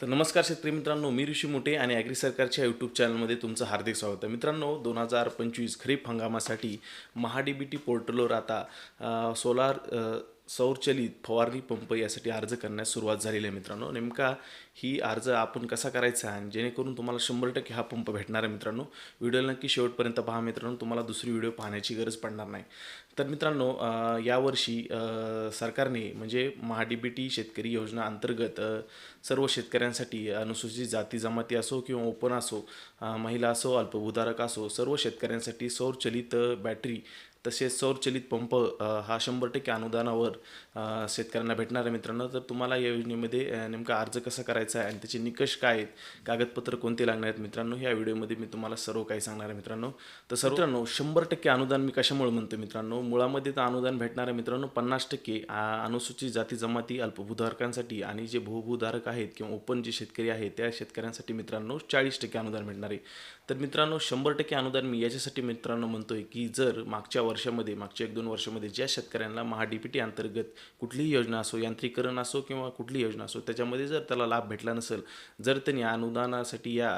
तर नमस्कार शेतकरी मित्रांनो मी ऋषी मोठे आणि ॲग्री सरकारच्या यूट्यूब चॅनलमध्ये तुमचं हार्दिक स्वागत आहे. मित्रांनो दोन हजार पंचवीस खरीप हंगामासाठी महाडीबीटी पोर्टलवर आता सोलार सौरचलित फवारणी पंप यासाठी अर्ज करण्यास सुरुवात झालेली आहे मित्रांनो. नेमका ही अर्ज आपण कसा करायचा आहे आणि जेणेकरून तुम्हाला शंभर टक्के हा पंप भेटणार आहे मित्रांनो. व्हिडिओ नक्की शेवटपर्यंत पहा मित्रांनो तुम्हाला दुसरी व्हिडिओ पाहण्याची गरज पडणार नाही. तर मित्रांनो यावर्षी सरकारने म्हणजे महाडीबीटी शेतकरी योजना अंतर्गत सर्व शेतकऱ्यांसाठी अनुसूचित जाती जमाती असो किंवा ओपन असो महिला असो अल्पभूधारक असो सर्व शेतकऱ्यांसाठी सौरचलित बॅटरी तसेच सौरचलित पंप हा शंभर टक्के अनुदानावर शेतकऱ्यांना भेटणार आहे मित्रांनो. तर तुम्हाला या योजनेमध्ये नेमका अर्ज कसा करायचा आहे आणि त्याचे निकष काय आहेत कागदपत्र कोणते लागणार आहेत मित्रांनो या व्हिडिओमध्ये मी तुम्हाला सर्व काही सांगणार आहे मित्रांनो. तर सर्व मित्रांनो शंभर टक्के अनुदान मी कशामुळे म्हणतो मित्रांनो मुळामध्ये तर अनुदान भेटणार आहे मित्रांनो पन्नास टक्के अनुसूचित जाती जमाती अल्पभूधारकांसाठी आणि जे बहुभूधारक आहेत किंवा ओपन जे शेतकरी आहेत त्या शेतकऱ्यांसाठी मित्रांनो चाळीस टक्के अनुदान भेटणार आहे. तर मित्रांनो शंभर टक्के अनुदान मी याच्यासाठी मित्रांनो म्हणतोय की जर मागच्या वर्षामध्ये मागच्या एक दोन वर्षामध्ये ज्या शेतकऱ्यांना महाडीपीटी अंतर्गत कुठलीही योजना असो यांत्रिकरण असो किंवा कुठलीही योजना असो त्याच्यामध्ये जर त्याला लाभ भेटला नसेल जर त्यांनी अनुदानासाठी या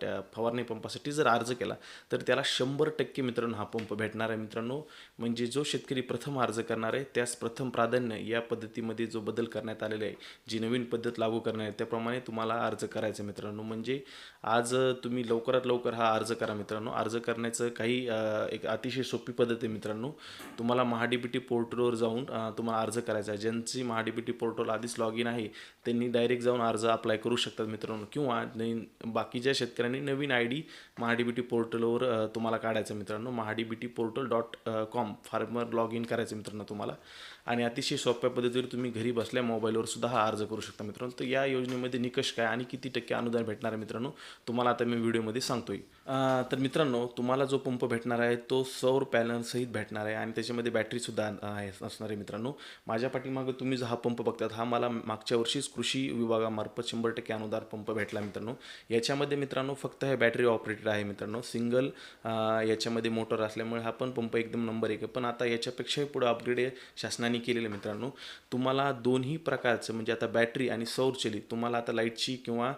त्या फवारणी पंपासाठी जर अर्ज केला तर त्याला शंभर टक्के मित्रांनो हा पंप भेटणार आहे मित्रांनो. म्हणजे जो शेतकरी प्रथम अर्ज करणार आहे त्यास प्रथम प्राधान्य या पद्धतीमध्ये जो बदल करण्यात आलेला आहे जी नवीन पद्धत लागू करणार आहे त्याप्रमाणे तुम्हाला अर्ज करायचा मित्रांनो. म्हणजे आज तुम्ही लवकरात लवकर हा अर्ज करा मित्रांनो. अर्ज करण्याचं काही एक अतिशय सोपी पद्धत आहे मित्रांनो. मित्रांनो तुम्हाला महाडीबीटी पोर्टलवर जाऊन तुम्हाला अर्ज करायचा आहे. ज्यांची महाडीबीटी पोर्टल आधीच लॉग इन आहे त्यांनी डायरेक्ट जाऊन अर्ज अप्लाय करू शकतात मित्रांनो. किंवा नवीन बाकीच्या शेतकऱ्यांनी नवीन आय डी महाडीबीटी पोर्टलवर तुम्हाला काढायचं मित्रांनो. MahaDBT portal dot com farmer log in करायचं मित्रांनो तुम्हाला. आणि अतिशय सोप्या पद्धतीवर तुम्ही घरी बसल्या मोबाईलवर सुद्धा हा अर्ज करू शकता मित्रांनो. तर या योजनेमध्ये निकष काय आणि किती टक्के अनुदान भेटणार आहे मित्रांनो तुम्हाला आता मी व्हिडिओमध्ये सांगतोय. तर मित्रांनो तुम्हाला जो पंप भेटणार आहे तो सौर पॅनलसहित भेटणार आहे आणि त्याच्यामध्ये बॅटरीसुद्धा आहे असणार आहे मित्रांनो. माझ्या पाठीमागं तुम्ही जो हा पंप बघतात हा मला मागच्या वर्षीच कृषी विभागामार्फत शंभर टक्के अनुदान पंप भेटला मित्रांनो. याच्यामध्ये मित्रांनो फक्त हे बॅटरी ऑपरेटेड आहे मित्रांनो. सिंगल याच्यामध्ये मोटर असल्यामुळे हा पण पंप एकदम नंबर एक आहे. पण आता याच्यापेक्षाही पुढे अपग्रेड शासनाने केलेलं मित्रांनो. तुम्हाला दोन्ही प्रकारचं म्हणजे आता बॅटरी आणि सौरचलित तुम्हाला आता लाईटची किंवा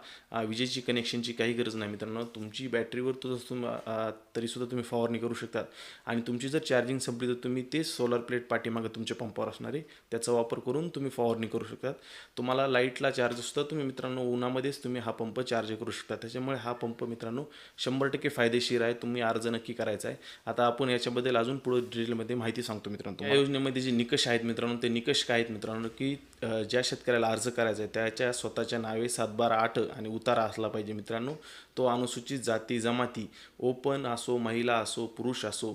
विजेची कनेक्शनची काही गरज नाही मित्रांनो. तुमची बॅटरीवर तुझं तरीसुद्धा तुम्ही फवारणी करू शकतात. आणि तुमची जर चार्जिंग संपली तर तुम्ही ते सोलर प्लेट पाठीमागं तुमच्या पंपावर असणार आहे त्याचा वापर करून तुम्ही फवारणी करू शकतात तुम्हाला लाईटला चार्ज असतो तुम्ही मित्रांनो उन्हामध्येच तुम्ही हा पंप चार्ज करू शकता. त्याच्यामुळे हा पंप मित्रांनो शंभर टक्के फायदेशीर आहे तुम्ही अर्ज नक्की करायचा आहे. आता आपण याच्याबद्दल अजून पुढे डिटेलमध्ये माहिती सांगतो मित्रांनो या योजनेमध्ये जे निकष आहेत मित्रांनो ते निकष काय आहेत मित्रांनो की ज्या शेतकऱ्याला अर्ज करायचा आहे त्याच्या स्वतःच्या नावे सातबारा आठ आणि उतारा असला पाहिजे मित्रांनो. तो अनुसूचित जाती जमाती ओपन असो महिला असो पुरुष असो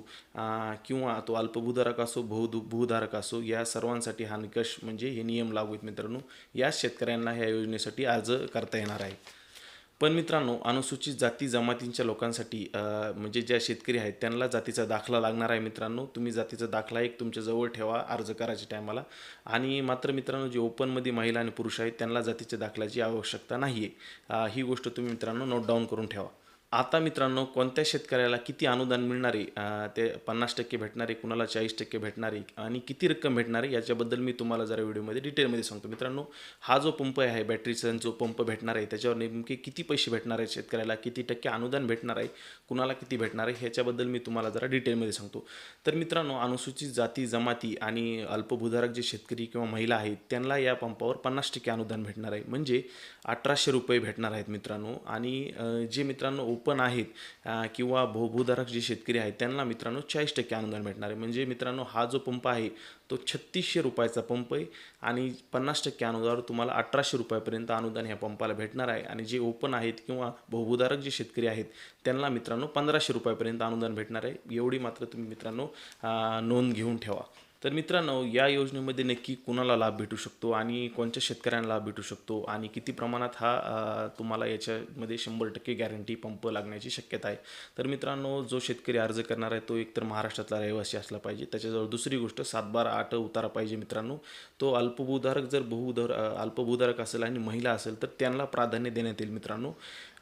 किंवा तो अल्पभूधारक असो बहु भूधारक असो या सर्वांसाठी हा निकष म्हणजे हे नियम लागू आहेत मित्रांनो. या शेतकऱ्यांना ह्या योजनेसाठी अर्ज करता येणार आहे. पण मित्रांनो अनुसूचित जाती जमातींच्या लोकांसाठी म्हणजे ज्या शेतकरी आहेत त्यांना जातीचा दाखला लागणार आहे मित्रांनो. तुम्ही जातीचा दाखला एक तुमच्या जवळ ठेवा अर्ज करायच्या टायमाला. आणि मात्र मित्रांनो जे ओपनमध्ये महिला आणि पुरुष आहेत त्यांना जातीच्या दाखल्याची आवश्यकता नाही आहे ही गोष्ट तुम्ही मित्रांनो नोट डाऊन करून ठेवा. आता मित्रांनो कोणत्या शेतकऱ्याला किती अनुदान मिळणार आहे ते पन्नास टक्के भेटणार आहे कुणाला चाळीस टक्के भेटणार आहे आणि किती रक्कम भेटणार आहे याच्याबद्दल मी तुम्हाला जरा व्हिडिओमध्ये डिटेलमध्ये सांगतो. मित्रांनो हा जो पंप आहे बॅटरीचा जो पंप भेटणार आहे त्याच्यावर नेमके किती पैसे भेटणार आहे शेतकऱ्याला किती टक्के अनुदान भेटणार आहे कुणाला किती भेटणार आहे ह्याच्याबद्दल मी तुम्हाला जरा डिटेलमध्ये सांगतो. तर मित्रांनो अनुसूचित जाती जमाती आणि अल्पभूधारक जे शेतकरी किंवा महिला आहेत त्यांना या पंपावर पन्नास टक्के अनुदान भेटणार आहे. म्हणजे अठराशे रुपये भेटणार आहेत मित्रांनो. आणि जे मित्रांनो ओपन आहेत किंवा भोभूधारक जे शेतकरी आहेत त्यांना मित्रांनो चाळीस टक्के अनुदान भेटणार आहे. म्हणजे मित्रांनो हा जो पंप आहे तो छत्तीसशे रुपयाचा पंप आहे आणि पन्नास टक्के अनुदानावर तुम्हाला अठराशे रुपयापर्यंत अनुदान ह्या पंपाला भेटणार आहे. आणि जे ओपन आहेत किंवा भोभूधारक जे शेतकरी आहेत त्यांना मित्रांनो पंधराशे रुपयापर्यंत अनुदान भेटणार आहे. एवढी मात्र तुम्ही मित्रांनो नोंद घेऊन ठेवा. तर मित्रांनो या योजनेमध्ये नक्की कुणाला लाभ भेटू शकतो आणि कोणत्या शेतकऱ्यांना लाभ भेटू शकतो आणि किती प्रमाणात हा तुम्हाला याच्यामध्ये शंभर टक्के गॅरंटी पंप लागण्याची शक्यता आहे. तर मित्रांनो जो शेतकरी अर्ज करणार आहे तो एकतर महाराष्ट्रातला रहिवासी असला पाहिजे. त्याच्याजवळ दुसरी गोष्ट सातबारा आठ उतारा पाहिजे मित्रांनो. तो अल्पभूधारक जर बहुधर अल्पभूधारक असेल आणि महिला असेल तर त्यांना प्राधान्य देण्यात येईल मित्रांनो.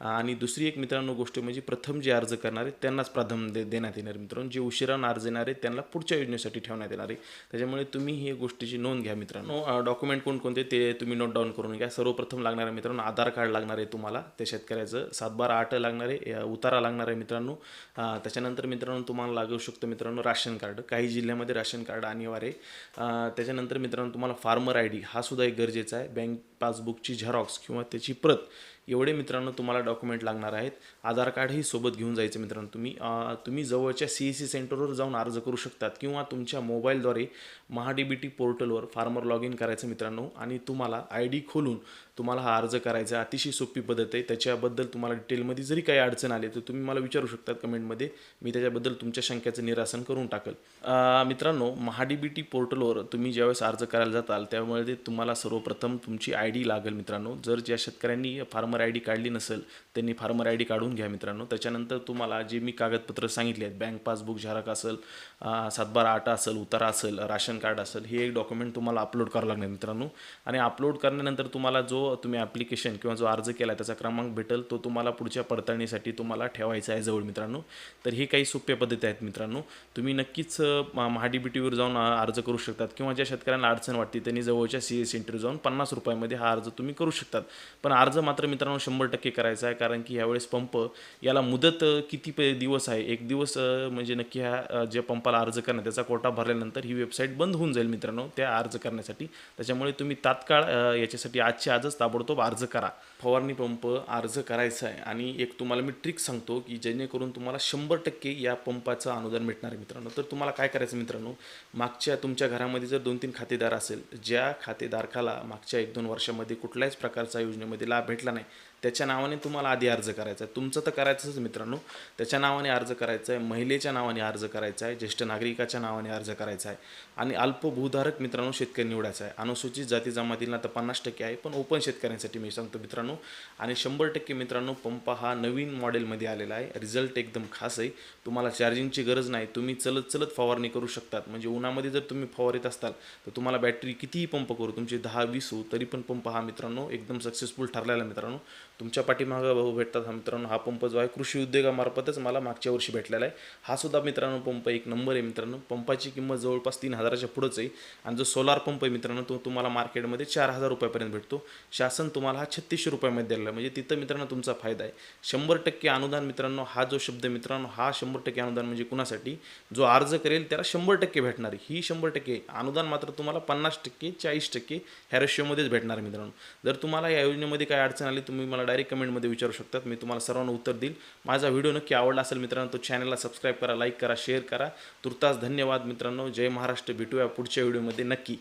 आणि दुसरी एक मित्रांनो गोष्ट म्हणजे प्रथम जे अर्ज करणार त्यांनाच प्राधान्य दे देण्यात येणार आहे मित्रांनो. जे उशिरानं अर्ज येणार आहे त्यांना पुढच्या योजनेसाठी ठेवण्यात येणार आहे. त्याच्यामुळे तुम्ही ही गोष्टीची नोंद घ्या मित्रांनो. डॉक्युमेंट कोणकोणते ते तुम्ही नोट डाऊन करून घ्या. सर्वप्रथम लागणार आहे मित्रांनो आधार कार्ड लागणार आहे तुम्हाला त्या शेतकऱ्याचं. सातबारा आठ लागणार आहे उतारा लागणार आहे मित्रांनो त्याच्यानंतर मित्रांनो तुम्हाला लागू शकतं मित्रांनो राशन कार्ड. काही जिल्ह्यामध्ये राशन कार्ड अनिवार्य त्याच्यानंतर मित्रांनो तुम्हाला फार्मर आय डी हा सुद्धा एक गरजेचा आहे. बँक पासबुकची झेरॉक्स किंवा त्याची प्रत एवढे मित्रांनो तुम्हाला डॉक्युमेंट लागणार आहेत. आधार कार्डही सोबत घेऊन जायचं मित्रांनो तुम्ही. तुम्ही जवळच्या सी ई सी सेंटरवर जाऊन अर्ज करू शकतात किंवा तुमच्या मोबाईलद्वारे द्वारे महाडीबीटी पोर्टलवर फार्मर लॉग इन करायचं मित्रांनो. आणि तुम्हाला आय डी खोलून तुम्हाला हा अर्ज करायचा अतिशय सोपी पद्धत आहे. त्याच्याबद्दल तुम्हाला डिटेलमध्ये जरी काही अडचण आली तर तुम्ही मला विचारू शकतात कमेंटमध्ये. मी त्याच्याबद्दल तुमच्या शंक्याचं निरासन करून टाकल. मित्रांनो महाडीबीटी पोर्टलवर तुम्ही ज्यावेळेस अर्ज करायला जाताल त्यामुळे ते तुम्हाला सर्वप्रथम तुमची आय डी लागेल मित्रांनो. जर ज्या शेतकऱ्यांनी फार्मर आय डी काढली नसेल त्यांनी फार्मर आय डी काढून घ्या मित्रांनो. त्याच्यानंतर तुम्हाला जे मी कागदपत्र सांगितले आहेत बँक पासबुक झारक असेल सातबारा आटा असेल उतारा असेल राशन कार्ड असेल हे एक डॉक्युमेंट तुम्हाला अपलोड करावं लागणार मित्रांनो. आणि अपलोड करण्यानंतर तुम्हाला जो तुम्ही ॲप्लिकेशन किंवा जो अर्ज केला त्याचा क्रमांक भेटेल तो तुम्हाला पुढच्या पडताळणीसाठी तुम्हाला ठेवायचा आहे जवळ मित्रांनो. तर ही काही सोप्या पद्धती आहेत मित्रांनो. तुम्ही नक्कीच महाडीबीटीवर म- जाऊन अर्ज करू शकतात किंवा ज्या शेतकऱ्यांना अडचण वाटते त्यांनी जवळच्या सी एस सेंटर जाऊन पन्नास रुपयामध्ये हा अर्ज तुम्ही करू शकतात. पण अर्ज मात्र मित्रांनो शंभर टक्के करायचा आहे कारण की ह्यावेळेस पंप याला मुदत किती दिवस आहे? एक दिवस म्हणजे नक्की ह्या जे ज्या पंपाला अर्ज करणं त्याचा कोटा भरल्यानंतर ही वेबसाईट बंद होऊन जाईल मित्रांनो त्या अर्ज करण्यासाठी. त्याच्यामुळे तुम्ही तात्काळ याच्यासाठी आजच्या आजच ताबडतोब अर्ज करा. फवारणी पंप अर्ज करायचा आहे आणि एक तुम्हाला मी ट्रिक सांगतो की जेणेकरून तुम्हाला शंभर टक्के या पंपाचं अनुदान भेटणार आहे मित्रांनो. तर तुम्हाला काय करायचं मित्रांनो मागच्या तुमच्या घरामध्ये जर दोन तीन खातेदार असेल ज्या खातेदारकाला मागच्या एक दोन वर्षामध्ये कुठल्याच प्रकारचा योजनेमध्ये लाभ भेटला नाही त्याच्या नावाने तुम्हाला आधी अर्ज करायचा आहे. तुमचं तर करायचंच मित्रांनो. त्याच्या नावाने अर्ज करायचा आहे महिलेच्या नावाने अर्ज करायचा आहे ज्येष्ठ नागरिकाच्या नावाने अर्ज करायचा आहे. आणि अल्पभूधारक मित्रांनो शेतकरी निवडायचा आहे. अनुसूचित जाती जमातीला तर पन्नास टक्के आहे पण ओपन शेतकऱ्यांसाठी मी सांगतो मित्रांनो. आणि शंभर टक्के मित्रांनो पंप हा नवीन मॉडेलमध्ये आलेला आहे. रिझल्ट एकदम खास आहे. तुम्हाला चार्जिंगची गरज नाही. तुम्ही चलत चलत फवारणी करू शकतात. म्हणजे उन्हामध्ये जर तुम्ही फवारीत असताल तर तुम्हाला बॅटरी कितीही पंप करू तुमचे दहा वीस हो तरी पण पंप हा मित्रांनो एकदम सक्सेसफुल ठरलेला आहे मित्रांनो. तुमच्या पाठीमागं भाऊ भेटतात हा मित्रांनो. हा पंप जो आहे कृषी उद्योगामार्फतच मला मागच्या वर्षी भेटलेला आहे. हा सुद्धा मित्रांनो पंप एक नंबर आहे मित्रांनो. पंपाची किंमत जवळपास तीन हजाराच्या पुढंच आहे आणि जो सोलार पंप आहे मित्रांनो तो तुम्हाला मार्केटमध्ये चार हजार रुपयापर्यंत भेटतो. शासन तुम्हाला हा छत्तीसशे रुपयामध्ये दिलेला आहे म्हणजे तिथं मित्रांनो तुमचा फायदा आहे. शंभर टक्के अनुदान मित्रांनो हा जो शब्द मित्रांनो हा शंभर टक्के अनुदान म्हणजे कुणासाठी? जो अर्ज करेल त्याला शंभर टक्के भेटणार ही शंभर टक्के अनुदान मात्र तुम्हाला पन्नास टक्के चाळीस टक्के ह्या रेशिओमध्येच भेटणार मित्रांनो. जर तुम्हाला या योजनेमध्ये काय अडचण आली तुम्ही मला डायरेक्ट कमेंटमध्ये विचारू शकतात. मी तुम्हाला सर्वांना उत्तर देईल. माझा व्हिडिओ नक्की आवडला असेल मित्रांनो तो चॅनलला सबस्क्राईब करा लाईक करा शेअर करा. तुर्तास धन्यवाद मित्रांनो. जय महाराष्ट्र भेटूया पुढच्या व्हिडिओमध्ये. नक्की.